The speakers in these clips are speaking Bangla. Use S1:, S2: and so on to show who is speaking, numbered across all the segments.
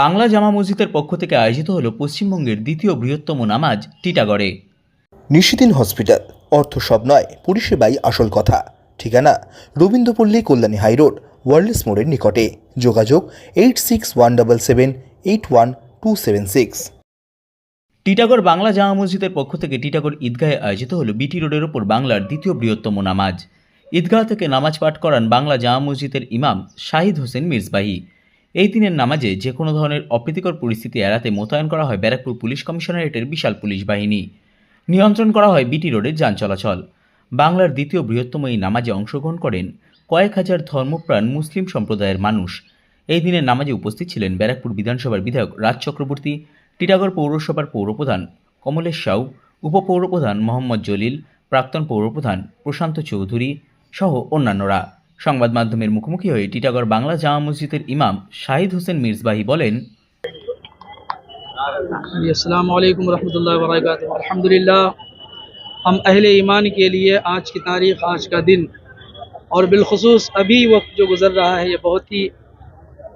S1: বাংলা জামা মসজিদের পক্ষ থেকে আয়োজিত হল পশ্চিমবঙ্গের দ্বিতীয় বৃহত্তম নামাজ টিটাগড়ে।
S2: নিশিদিন হসপিটাল অর্থ সব নয় পরিষেবাই আসল কথা। ঠিকানা রবীন্দ্রপল্লী কল্যাণী হাইরোড ওয়ার্ল্ডস মোড়ের নিকটে। যোগাযোগ eight six one double seven eight one two seven six.
S1: Titagarh Bangla Jama মসজিদের পক্ষ থেকে টিটাগড় ঈদগাহে আয়োজিত হলো বিটি রোডের ওপর বাংলার দ্বিতীয় বৃহত্তম নামাজ। ঈদগাহ থেকে নামাজ পাঠ করান বাংলা জামা মসজিদের ইমাম শাহিদ হোসেন মির্জবাহি। এই দিনের নামাজে যে কোনো ধরনের অপ্রীতিকর পরিস্থিতি এড়াতে মোতায়েন করা হয় ব্যারাকপুর পুলিশ কমিশনারেটের বিশাল পুলিশ বাহিনী। নিয়ন্ত্রণ করা হয় বিটি রোডের যান চলাচল। বাংলার দ্বিতীয় বৃহত্তম এই নামাজে অংশগ্রহণ করেন কয়েক হাজার ধর্মপ্রাণ মুসলিম সম্প্রদায়ের মানুষ। এই দিনের নামাজে উপস্থিত ছিলেন ব্যারাকপুর বিধানসভার বিধায়ক রাজ চক্রবর্তী, টিটাগড় পৌরসভার পৌরপ্রধান কমলেশ সাউ, উপপৌরপ্রধান মোহাম্মদ জলিল, প্রাক্তন পৌরপ্রধান প্রশান্ত চৌধুরী সহ অন্যান্যরা। সংবাদ মাধ্যমের মুখোমুখি হয়ে টিটাগড় বাংলা জামা মসজিদের ইমাম শাহিদ হোসেন মির্জবাহী বলেন
S3: السلام علیکم ورحمۃ اللہ وبرکاتہ الحمدللہ ہم اہل ایمان کے لیے آج کی تاریخ آج کا دن اور بالخصوص ابھی وقت جو گزر رہا ہے یہ بہت ہی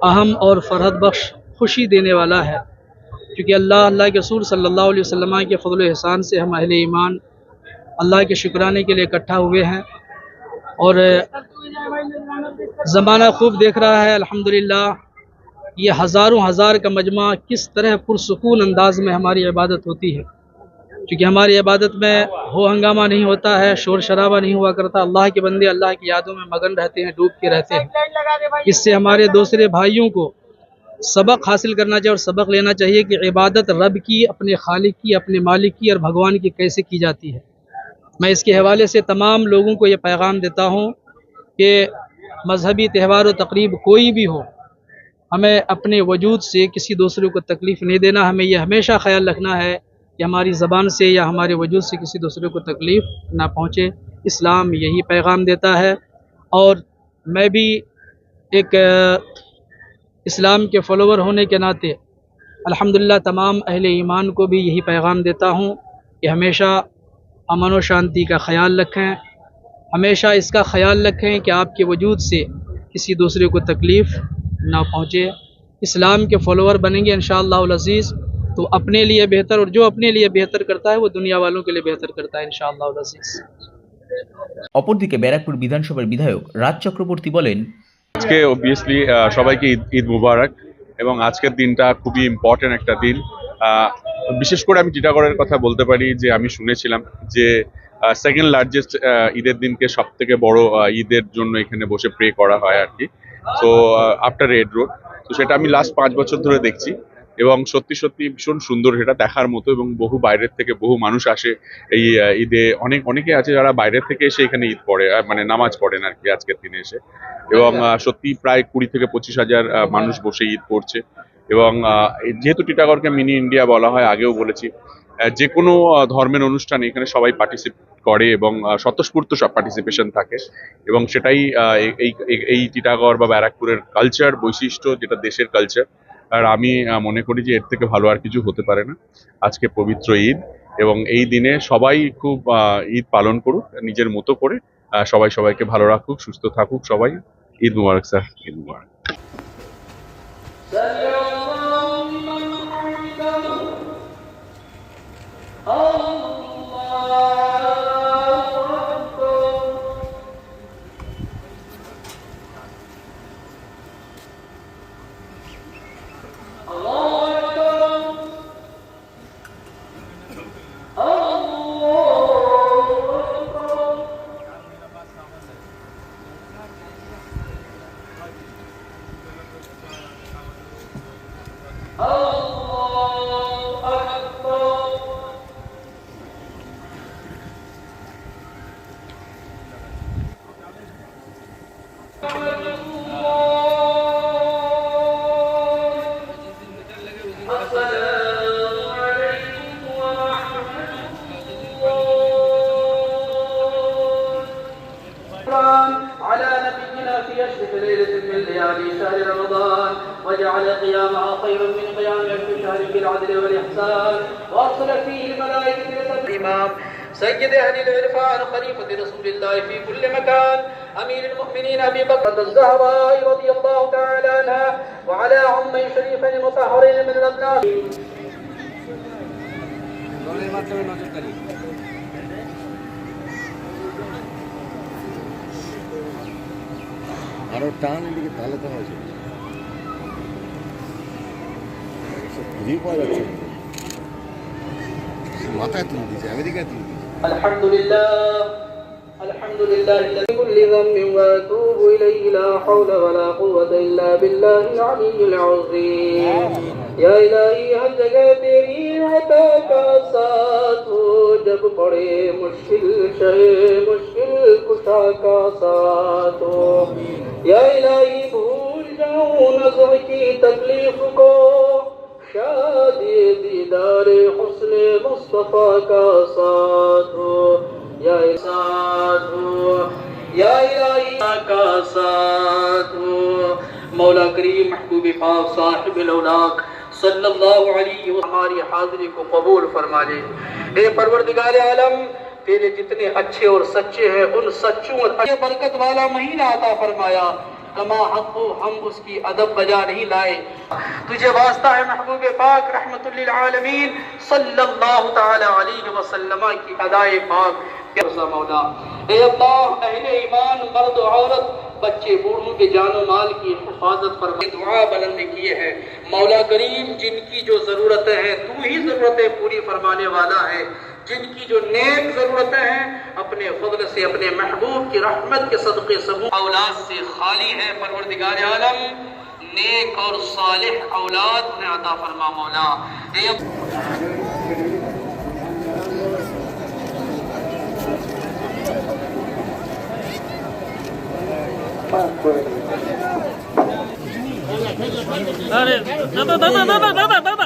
S3: اہم اور فرحت بخش خوشی دینے والا ہے کیونکہ اللہ اللہ کے سور صلی اللہ علیہ وسلم کے فضل و احسان سے ہم اہل ایمان اللہ کے شکرانے کے لیے اکٹھا ہوئے ہیں اور زمانہ خوب دیکھ رہا ہے، الحمدللہ۔ یہ ہزاروں ہزار کا مجمع کس طرح پرسکون انداز میں ہماری عبادت ہوتی ہے۔ چونکہ ہماری عبادت میں ہو ہنگامہ نہیں ہوتا ہے، شور شرابہ نہیں ہوا کرتا، اللہ کے بندے اللہ کی یادوں میں مگن رہتے ہیں، ڈوب کے رہتے ہیں۔ اس سے ہمارے دوسرے بھائیوں کو سبق حاصل کرنا چاہیے اور سبق لینا چاہیے کہ عبادت رب کی، اپنے خالق کی، اپنے مالک کی اور بھگوان کی کیسے کی جاتی ہے۔ میں اس کے حوالے سے تمام لوگوں کو یہ پیغام دیتا ہوں۔ کہ مذہبی تہوار و تقریب کوئی بھی ہو، ہمیں اپنے وجود سے کسی دوسرے کو تکلیف نہیں دینا، ہمیں یہ ہمیشہ خیال رکھنا ہے کہ ہماری زبان سے یا ہمارے وجود سے کسی دوسرے کو تکلیف نہ پہنچے۔ اسلام یہی پیغام دیتا ہے۔ اور میں بھی ایک اسلام کے فالوور ہونے کے ناطے الحمدللہ تمام اہل ایمان کو بھی یہی پیغام دیتا ہوں کہ ہمیشہ امن و شانتی کا خیال رکھیں۔ हमेशा इसका ख्याल रखें कि आपके वजूद से किसी दूसरे को तकलीफ़ ना पहुँचे इस्लाम के फॉलोवर बनेंगे इन अज़ीज़ तो अपने लिए बेहतर और जो अपने लिए बेहतर करता है वो दुनिया वालों के लिए बेहतर करता है इन अज़ीज़
S1: অপরদিকে ব্যারাকপুর বিধানসভার বিধায়ক রাজ চক্রবর্তী বলেন
S4: আজকে অবভিয়াসলি সবাইকে ঈদ ঈদ মুবারক এবং আজকের দিনটা খুবই ইম্পর্টেন্ট একটা দিন আহ, বিশেষ করে আমি টিটাগড়ের কথা বলতে পারি যে আমি শুনেছিলাম যে সেকেন্ড লার্জেস্ট ঈদের দিনকে সব থেকে বড় ঈদের জন্য এখানে বসে প্রে করা হয় আর কি। তো আফটার রেড রোড তো সেটা আমি লাস্ট পাঁচ বছর ধরে দেখছি এবং সত্যি সত্যি ভীষণ সুন্দর সেটা দেখার মতো এবং বহু বাইরের থেকে বহু মানুষ আসে এই ঈদে। অনেক অনেকে আছে যারা বাইরের থেকে এসে এখানে ঈদ পড়ে মানে নামাজ পড়েন আর কি আজকের দিনে এসে। এবং সত্যি প্রায় কুড়ি থেকে পঁচিশ হাজার মানুষ বসে ঈদ পড়ছে এবং যেহেতু টিটাগড়কে মিনি ইন্ডিয়া বলা হয় আগেও বলেছি যে কোনো ধর্মের অনুষ্ঠানে এখানে সবাই পার্টিসিপেট করে এবং স্বতঃস্ফূর্ত সব পার্টিসিপেশন থাকে। এবং সেটাই এই- এই টিটাগড় বা ব্যারাকপুরের কালচার বৈশিষ্ট্য যেটা দেশের কালচার আর আমি মনে করি যে এর থেকে ভালো আর কিছু হতে পারে না। আজকে পবিত্র ঈদ এবং এই দিনে সবাই খুব ঈদ পালন করুক, নিজের মতো করে সবাই সবাইকে ভালো রাখুক, সুস্থ থাকুক, সবাই ঈদ মুবারক, স্যার। ঈদ মুবারক।
S5: على نبينا في أشرف ليلة من ليالي شهر رمضان. وجعل قيامها خيرا من قيام ألف شهر في العدل والإحسان وأرسل فيه الملائكة الإمام
S3: سيد أهل العرفان خليفة رسول الله في كل مكان أمير المؤمنين أبي بكر الزهراء رضي الله تعالى عنها وعلى عمي شريفين مطهرين من الأبناء
S6: আরো টান এদিকে তাহলে তো হয়েছে
S3: الحمد لله الحمد لله الذي كل ذنب واتوب اليه لا حول ولا قوة الا بالله العلي العظيم. يا إلهي انت كثيري عتاك عصات وجب قري مشكل شيء مشكل كتاك عصات. يا الهي بوجه نزعك تكليفك کو شادی دیدار حسن مصطفیٰ کا ساتھ ہو یا ساتھ ہو یا الہی کا ساتھ ہو مولا کریم محبوب پاک صاحب الاولاق صلی اللہ علیہ وسلم، ہماری حاضری کو قبول فرما لے اے پروردگار عالم، تیرے جتنے اچھے اور سچے ہیں، ان سچوں اور اچھے برکت والا مہینہ عطا فرمایا۔ کما حق ہو، ہم اس کی ادب بجا نہیں لائے۔ تجھے واسطہ ہے محبوب پاک، رحمت للعالمین۔ صلی اللہ تعالی علیہ وسلم کی ادائے پاک۔ کہ رضا مولا؟ اے اللہ، اہل ایمان، مرد و عورت، بچے بوڑھوں کے جان و مال کی حفاظت پر دعا بلند کیے ہیں۔ مولا کریم، جن کی جو ضرورتیں ہیں، تو ہی ضرورتیں پوری فرمانے والا ہے۔ جن کی جو نیک ضرورتیں ہیں، اپنے فضل سے، اپنے محبوب کی رحمت کے صدقے سبو اولاد سے خالی ہے پروردگار عالم۔ نیک اور صالح اولاد میں عطا فرما مولا۔ ارے دادا دادا دادا دادا